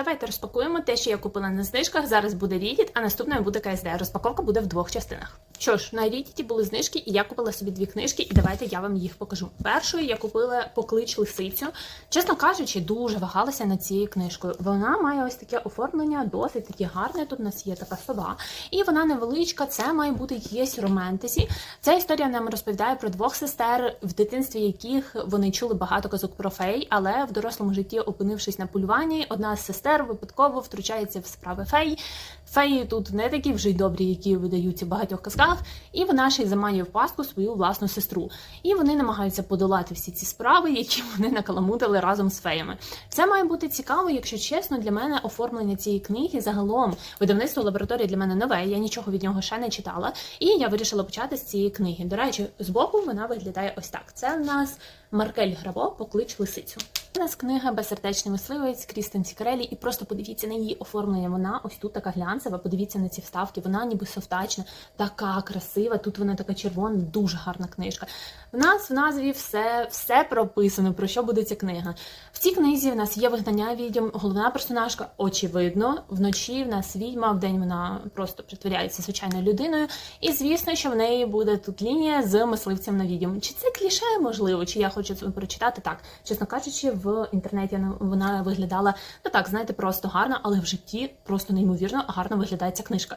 Давайте розпакуємо те, що я купила на знижках. Зараз буде Reddit, а наступною буде КСД. Розпаковка буде в двох частинах. Що ж, на Reddit були знижки, і я купила собі дві книжки, і давайте я вам їх покажу. Першою я купила Поклич лисицю. Чесно кажучи, дуже вагалася над цією книжкою. Вона має ось таке оформлення, досить таке гарне. Тут у нас є така сова, і вона невеличка. Це має бути якесь романтесі. Ця історія нам розповідає про двох сестер, в дитинстві яких вони чули багато казок про фей, але в дорослому житті, опинившись на полюванні, одна з сестер випадково втручається в справи фей. Феї тут не такі вже й добрі, які видаються в багатьох казках, і вона ще й заманює в пастку свою власну сестру. І вони намагаються подолати всі ці справи, які вони накаламутили разом з феями. Це має бути цікаво, якщо чесно, для мене оформлення цієї книги загалом видавництво лабораторії для мене нове. Я нічого від нього ще не читала, і я вирішила почати з цієї книги. До речі, збоку вона виглядає ось так. Це в нас Маркель Граво, поклич лисицю. У нас книга Безсердечний мисливець Крістен Сікарелі, і просто подивіться на її оформлення. Вона ось тут така глянцева. Подивіться на ці вставки. Вона ніби софтачна, така красива. Тут вона така червона, дуже гарна книжка. В нас в назві все, все прописано, про що буде ця книга. В цій книзі в нас є вигнання відьом. Головна персонажка, очевидно, вночі в нас відьма, вдень вона просто притворяється звичайною людиною. І звісно, що в неї буде тут лінія з мисливцем на відьом. Чи це кліше можливо? Чи я хочу прочитати так? Чесно кажучи, в інтернеті вона- вона виглядала ну так, знаєте, просто гарно, але в житті просто неймовірно гарно виглядає ця книжка.